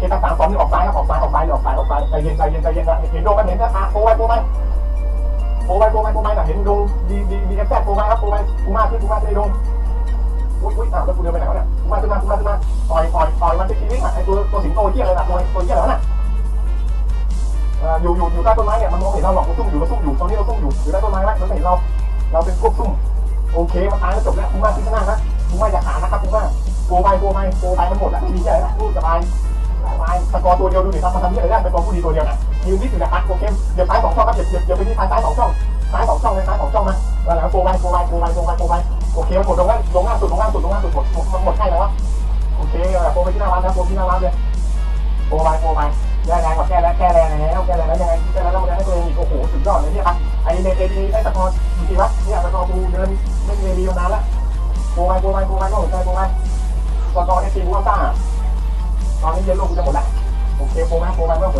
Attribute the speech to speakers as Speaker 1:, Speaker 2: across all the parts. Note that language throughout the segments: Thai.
Speaker 1: เคตั้งสามสองนี่ออกซ้ายครับออกซ้ายออกซ้ายออกซ้ายออกซ้ายใจเย็นใจเย็นใจเย็นนะเห็นดวงกันเห็นนะอะโปรไปโปรไปโปรไปโปรไปโปรไปนะเห็นดวงดีดีดีเอฟแซดโปรไปครับโปรไปกูมาขึ้นกูมาขึ้นในดงอุ้ยอุ้ยอะแล้วกูเดินไปไหนวะเนี่ยกูมาขึ้นมากูมาขึ้นมาต่อยต่อยต่อยมันจะคิดวิ่งอะไอ้ตัวตัวสิงโตเหี้ยอะไรน่ะตัวตัวเหี้ยอะไรน่ะอยู่อยู่อยู่ใต้ต้นไม้เนี่ยมันมองเห็นเราหรอกเราซุ่มอยู่เราซุ่มอยู่ตอนนี้เราซุ่มอยู่อยู่ใต้ต้นไม้ไว้มันไม่เห็นเรา เราเป็นพวกซุ่มโอเคมันตายแล้วจบแล้วกูมาขึ้นข้างหน้านะกูมาอย่าขานะครับกูมาโกไปโกไปโกไปมันหมดแล้วไม่มีอะไรแล้วสบายตาย สกอร์ตัวเดียวดูดิครับมันทำนี่อะไรได้สกอร์ผู้ดีตัวเดียวนะยืนนิดอยู่นะครับโอเคเดี๋ยวซ้ายสองช่องครับเดี๋ยวเดี๋ยวเดี๋ยวไปที่ซ้ายซ้ายสองช่องซ้ายสองช่องเลยซ้ายสองช่องนะแล้วหลังโฟไปโฟไปโฟไปโฟไปโฟไปโอเคมันหมดลงล่างลงล่างสุดลงล่างสุดลงล่างสุดหมดหมดมันหมดใช่แล้ววะโอเคโฟไปที่หน้าร้านนะโฟที่หน้าร้านเลยโฟไปโฟไปแก้แรงกว่าแก้แล้วแก้แรงแล้วแกแล้วยัง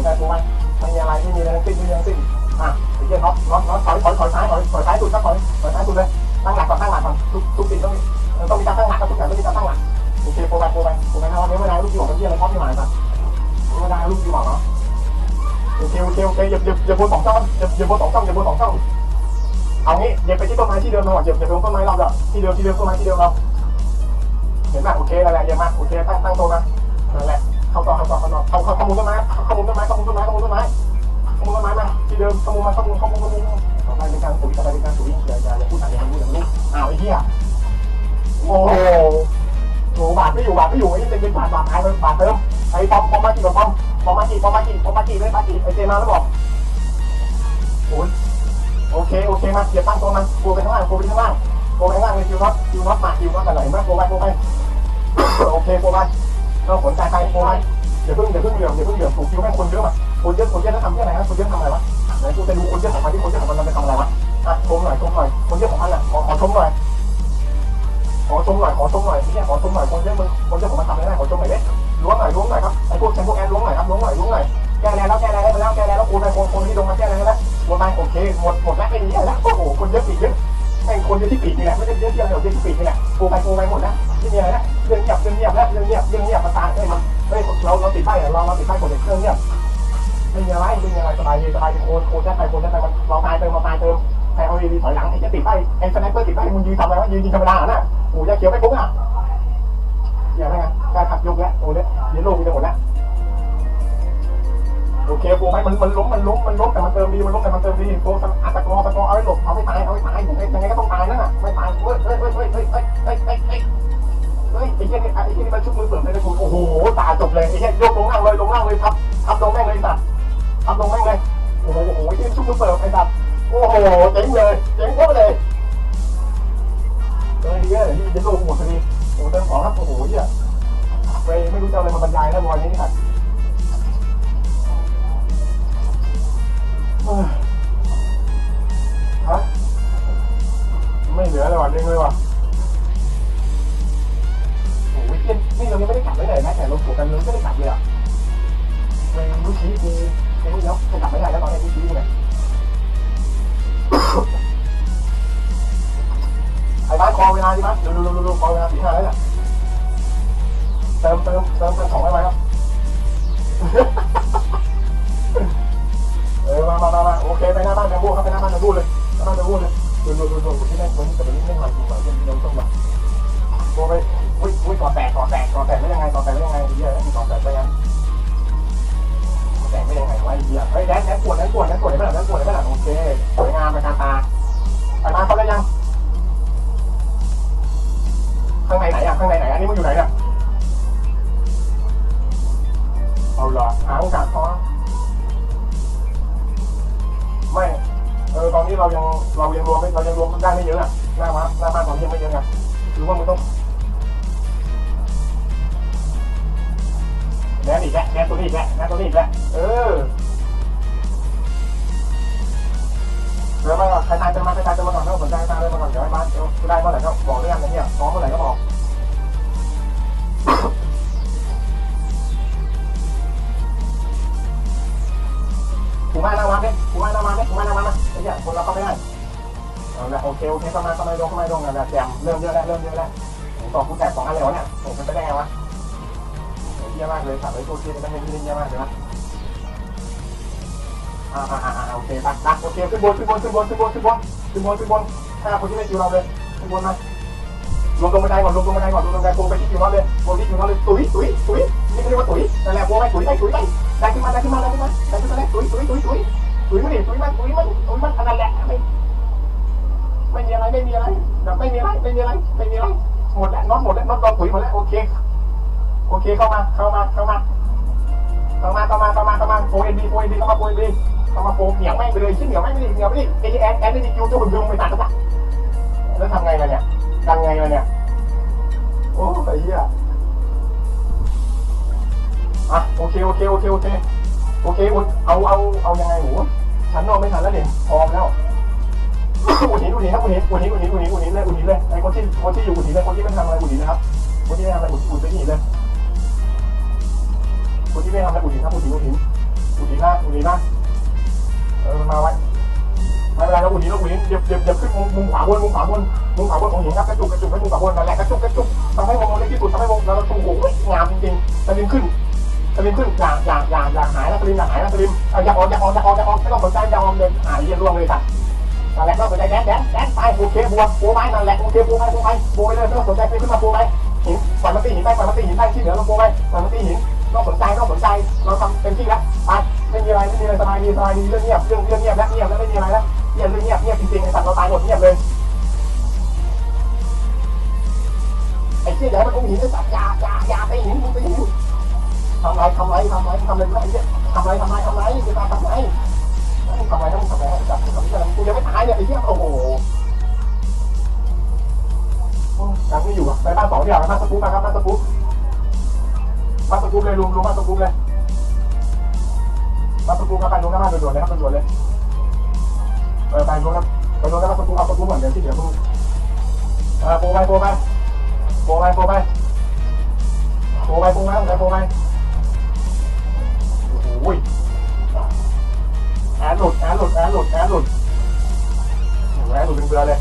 Speaker 1: อสนใจโปรแมไม่มีอะไรไม่มีอะไรสิ้นไม่มีอะไรสิ้นอะไอ้เหี้ยน็อตน็อตน็อตถอยถอยถอยซ้ายถอยถอยซ้ายสุดครับถอยถอยซ้ายสุดเลยตั้งหลักก่อนตั้งหลักก่อนทุกทุกสิ่งต้องมีต้องมีการตั้งหลักครับทุกอย่างต้องมีการตั้งหลักโอเคโปรแมโปรแมโปรแมนะวันนี้ไม่ได้ลูกที่บอกเป็นเหี้ยอะไรท็อปที่หมายป่ะไม่ได้ลูกที่บอกเนาะโอเคโอเคโอเคอย่าอย่าอย่าบนสองช่องอย่าอย่าบนสองช่องอย่าบนสองช่องเอางี้อย่าไปที่ต้นไม้ที่เดิมเราอย่าอย่าไปต้นไม้เราเด้อที่เดิมที่เดิมต้นไม้ที่เดิมเราเห็นไหมโอเคนั่นแหละอย่ามากโอเคตั้งตั้งตัวนะนั่นแหละ เข้าต่อเข้าต่อเข้าต่อเข้าเข้าข้อมูลต้นไม้ข้อมูลต้นไม้ข้อมูลต้นไม้ข้อมูลต้นไม้ข้อมูลต้นไม้มาที่เดิมข้อมูลมาข้อมูลข้อมูลข้อมูลต่อไปเป็นการปุ๋ยต่อไปเป็นการปุ๋ยอย่าอย่าอย่าพูดอะไรอย่าพูดอย่างนี้อ้าวไอ้เหี้ยโอ้โหโหบาดไม่อยู่บาดไม่อยู่ไอ้เป็นเป็นบาดบาดหายไปบาดเติมไอ้ปอมปอมมากี่ปอมปอมมากี่ปอมมากี่ปอมมากี่เลยมากี่ไอ้เจมาแล้วบอกโอ้ยโอเคโอเคมาเกียร์ตั้งตัวมันโกไปข้างล่างโกไปข้างล่างโกไปข้างล่างเลยคิวน็อตคิวน็อตมาคิวน็อตกันไหนมาโกไปโกไปโอเคโกไป เราขนใจไปโกไปอย่าเพิ่งอย่าเพิ่งเหลื่อมอย่าเพิ่งเหลื่อมถูกคิวแม่งคนเยอะมาคนเยอะคนเยอะแล้วทำที่อะไรนะคนเยอะทำอะไรวะไหนกูจะดูคนเยอะของมันที่คนเยอะของมันมันไปทำอะไรวะอะชมหน่อยชมหน่อยคนเยอะของมันอะขอขอชมหน่อยขอชมหน่อยขอชมหน่อยที่ขอชมหน่อยคนเยอะมึงคนเยอะของมันทำอะไรได้ขอชมหน่อยเด้ล้วงหน่อยล้วงหน่อยครับไอ้พวกเชนพวกแอนล้วงหน่อยครับล้วงหน่อยล้วงหน่อยแก้แล้วแก้แรงได้ไปแล้วแก้แล้วโอนไปโอนโอนที่ลงมาแก้แล้วนะหมดไปโอเคหมดหมดแล้วไม่มีแล้วโอ้โหคนเยอะปีกเยอะแม่งคนเยอะที่ปีกนี่แหละไม่ได้เยอะที่อะไรเยอะที่ปีกนี่แหละโกไปโกไปหมดแล้วไม่มีอะไรแล้ ติดป้เราเราติดป้กดเด็กเครื่องเนี่ยไม่มีอะไรไม่มีอะไรสบายดีสบายดีโอนโอนได้ไปโอนได้ไปมันเราตายเติมเราตายเติมใครเอาดีถอยหลังไอ้จะติดป้ไอ้สไนเปอร์ติดป้มึงยืนทำอะไรวะยืนยิงธรรมดาน่ะโอ้ยาเขียวไม่คุ้มอะเสียแล้วไงการขับยกแล้วโอ้เนี่ยเดี๋ยวโลกกูจะหมดแล้วโอเคโปรไหมมันมันล้มมันล้มมันล้มแต่มันเติมดีมันล้มแต่มันเติมดีโปรอัตตะกรอตะกรอเอาให้หลบเอาให้ตายเอาให้ตายยังไงยังไงก็ต้องตายนั่นน่ะไม่ตายเฮ้ยเฮ้ยเฮ้ยเฮ้ยเฮ้ยเฮ้ยเฮ้ยเฮ้ยเฮ้ยไอ้เหี้ยไอ้เหี้ยมันชุบมือเปิดเลย เงี้ยยกลงล่างเลยลงล่างเลยทับทับลงแม่งเลยสัตว์ทับลงแม่งเลยโอ้โหโอ้โหไอ้เหี้ยชุบมือเปิดไอ้สัตว์โอ้โหเจ๋งเลยเจ๋งเข้าไปเลยเออดีเลยที่จะลงหมดพอดีโอ้โหเติมของครับโอ้โหเหี้ยไปไม่รู้จะอะไรมาบรรยายแล้ววันนี้ครับ ไอ้นี่แล้วจะกลับไม่ได้แล้วตอนนี้ลูกชี้กูเนี่ยไอ้บ้านคอเวลาดิบ้านดูดูดูดูคอเวลาสี่ห้าแล้วเนี่ยเติมเติมเติมเติมของได้ไหมครับเออมามามามาโอเคไปหน้าบ้านแบงบูครับไปหน้าบ้านแบงบูเลยหน้าบ้านแบงบูเลยดูดูดูดูที่แม่งคนแต่วันนี้ไม่มันจริงว่ะเดี๋ยวเราต้องมาโทรไปอุ้ยอุ้ยก่อแตกก่อแตกก่อแตกไม่ยังไงก่อแตกไม่ยังไงเหี้ยแล้วมีก่อแตกไปยัง แตกไม่ยังไงวะไอ้เหี้ยเฮ้ยแดนแดนปวดแดนปวดแดนปวดได้ไหมล่ะแดนปวดได้ไหมล่ะโอเคสวยงามเป็นการตาไปมาเขาได้ยัง ข้างในไหนอะข้างในไหนอันนี้มันอยู่ไหนเนี่ยเอาเหรอหาโอกาสพอไม่เออตอนนี้เรายังเรายังรวมไม่เรายังรวมได้ไม่เยอะอะหน้ามาหน้าบ้านตอนนี้ยังไม่เยอะไงหรือว่ามันต้อง แดนอีกแล้วแดนตัวนี้อีกแล้วแดนตัวนี้อีกแล้วเออเดี๋ยวมาก่อนใครตายเติมาใครตายเติมาก่อนถ้าสนใจตายเติมาก่อนเดี๋ยวให้บ้าเดี๋ยวได้เมื่อไหร่ก็บอกเรื่องนะไรเนี่ยพร้อมเมื่อไหร่ก็บอกกูมาหน้าวัดเนี่ยกูมาหน้าวัดเนี่ยกูมาหน้าวัดนะไอ้เหี้ยคนเราเข้าไม่ได้เอาละโอเคโอเคเข้ามาเข้ามาลงเข้ามาลงนะแจมเริ่มเยอะแล้วเริ่มเยอะแล้วผมต่อกูแตกสองอันเลยวะเนี่ยโอ้เป็นไปได้ไงวะ ยมากเลยสัตว์ไอ้ตัวเชี่ยมันไม่เยี่ยมากเลยนะอ่าอ่าอ่าโอเคตักตักโอเคขึ้นบนขึ้นบนขึ้นบนขึ้นบนขึ้นบนขึ้นบนขึ้นบนห้าคนที่ไม่คิวเราเลยขึ้นบนมาลงตรงบันไดก่อนลงตรงบันไดก่อนลงตรงบันไดโปไปที่คิวเราเลยโปที่คิวเราเลยตุ๋ยตุ๋ยตุ๋ยนี่เรียกว่าตุ๋ยนั่นแหละโปไปตุ๋ยไปตุ๋ยไปได้ขึ้นมาได้ขึ้นมาได้ขึ้นมาได้ขึ้นมาได้ตุ๋ยตุ๋ยตุ๋ยตุ๋ยตุ๋ยไม่ดิตุ๋ยมันตุ๋ยมันตุ๋ยมันอันนั้นแหละไม่ไม่มีอะไรไม่มีอะไรแบบไม่มีอะไรไม่มีอะไรไม่มีอะไรหมดแล้วน็อตหมดแล้วน็อตโดนตุ๋ยหมดแล้วโอเค โอเคเข้ามาเข้ามาเข้ามาเข้ามาเข้ามาเข้ามาเข้ามาโปรเอ็นดีโปรเอ็นดีเข้ามาโปรเอ็นดีเข้ามาโปรเหนียวแม่งไปเลยชิ้นเหนียวแม่งไม่ดีเหนียวไม่ดีไอ้แอนแอนไม่ดีคิวจะหุ่นดึงไปตัดกันแล้วทำไงล่ะเนี่ยทำไงล่ะเนี่ยโอ้ไอ้เหี้ยอะโอเคโอเคโอเคโอเคโอเคอุดเอาเอาเอายังไงหนูฉันนอนไม่ทันแล้วเนี่ยพร้อมแล้วอุดหินอุดหินครับอุดหินอุดหินอุดหินอุดหินอุดหินเลยอุดหินเลยไอ้คนที่คนที่อยู่อุดหินเลยคนที่ไม่ทำอะไรอุดหินนะครับคนที่ไม่ทำอะไรอุดอุดไปหินเลย คนที่ไม่ทำอะไรอุดหินครับอุดหินอุดหินอุดหินนะอุดหินนะเออมาไว้ไม่เป็นไรเราอุดหินเราอุดหินเดี๋ยวเดี๋ยวเดี๋ยวขึ้นมุมมุมขวาบนมุมขวาบนมุมขวาบนของหินครับกระจุกกระจุกให้มุมขวาบนนั่นแหละกระจุกกระจุกทำให้วงเราเล็กที่สุดทำให้วงแล้วเราโอ้โหงามจริงๆสลิมขึ้นสลิมขึ้นอย่างอย่างอย่างอย่างหายนะลิมอย่างหายนะลิมเอาอย่าออกอย่าออกอย่าออกอย่าออกไม่ต้องสนใจอย่าออกเลยหายเยี่ยร่วงเลยสัตว์นั่นแหละไม่ต้องสนใจแดนแดนแดนไปโอเคบัวบัวไม้นั่นแหละโอเคบัวไม้บัวไม้บัวไปเลยไม่ต้องสนใจขึ้นมาบัวไม้หินปล่อยมันตีหินไปปล่อยมันตีหินไปที่เหลือเราบัวไปล่อยมันตีหิน ต้องสนใจต้องสนใจ เราทำเต็มที่แล้วไปไม่มีอะไรไม่มีอะไรสบายดีสบายดีเรื่องเงียบเรื่องเรื่องเงียบแล้วเงียบแล้วไม่มีอะไรแล้วเงียบเรื่องเงียบเงียบจริงๆไอ้สัตว์เราตายหมดเงียบเลยไอ้เชี่ยอย่าให้มันอุ้มหินไอ้สัตว์ยายายาไปหินมึงไปหินทำไรทำไรทำไรทำไรไม่ได้ทำไรทำไรทำไรจะตาทำไรทำไรทำไรทำไรจับทำไรกูยังไม่ตายเนี่ยไอ้เชี่ยโอ้โหยังไม่อยู่อะไปบ้านสองเดียวไปบ้านสกู๊ปนะครับบ้านสกู๊ป มาสกู๊ปเลยลุงลุงมาสกู๊ปเลย มาสกู๊ปครับไปลุงหน้าบ้านด่วนๆเลยครับด่วนๆเลยเออไปลุงครับไปลุงหน้าบ้านสกู๊ปเอาสกู๊ปก่อนเดี๋ยวที่เดี๋ยวลุงเออโปรไปโปรไปโปรไปโปรไปโปรไปโปรไปโปรไปโอ้ยแอนหลุดแอนหลุดแอนหลุดแอนหลุดแอนหลุดเป็นเบื่อเลย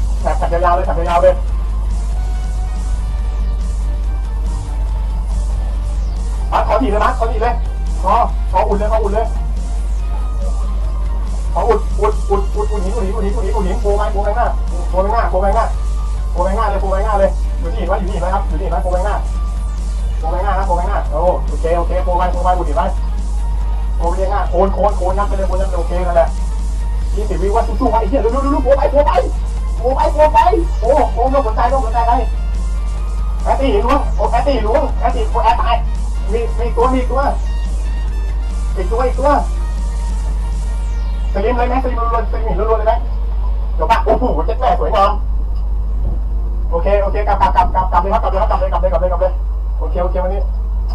Speaker 1: อยู่ที่หินไว้อยู่ที่หินไว้ครับอยู่ที่หินไว้โผล่ไปหน้าโผล่ไปหน้านะโผล่ไปหน้าโอ้โอเคโอเคโผล่ไปโผล่ไปอุ่นหินไว้โผล่ไปหน้าโคนโคนโคนนับไปเลยโคนนับโอเคนั่นแหละยี่สิบวิว่าสู้ๆไอ้เหี้ยดูดูดูโผล่ไปโผล่ไปโผล่ไปโผล่ไปโอ้โหต้องสนใจต้องสนใจอะไรแอตตี้ล้วงโอ้แอตตี้ล้วงแอตตี้โอ้แอตตายมีมีตัวมีตัวอีกตัวอีกตัวสลิมเลยไหมสลิมล้วนสลิมล้วนเลยไหมเดี๋ยวปะโอ้โหเจ็ดแม่สวยงาม โอเคโอเคกลับกลับกลับกลับกลับเลยครับกลับเลยครับกลับเลยกลับเลยกลับเลยกลับเลยโอเคโอเควันนี้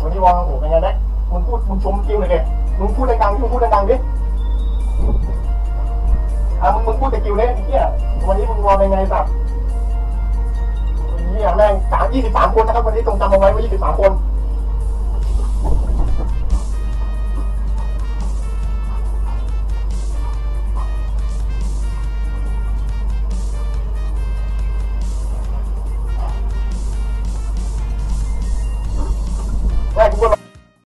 Speaker 1: วันนี้วางโอ้โหเป็นไงแม็กมึงพูดมึงชมคิวเลยเด็กมึงพูดดังๆมึงพูดดังๆดิอะมึงมึงพูดแต่กิวเลยไอ้เหี้ยวันนี้มึงวางเป็นไงสับเหี้ยแม่งสามยี่สิบสามคนนะครับวันนี้ตรงจำเอาไว้ว่ายี่สิบสามคน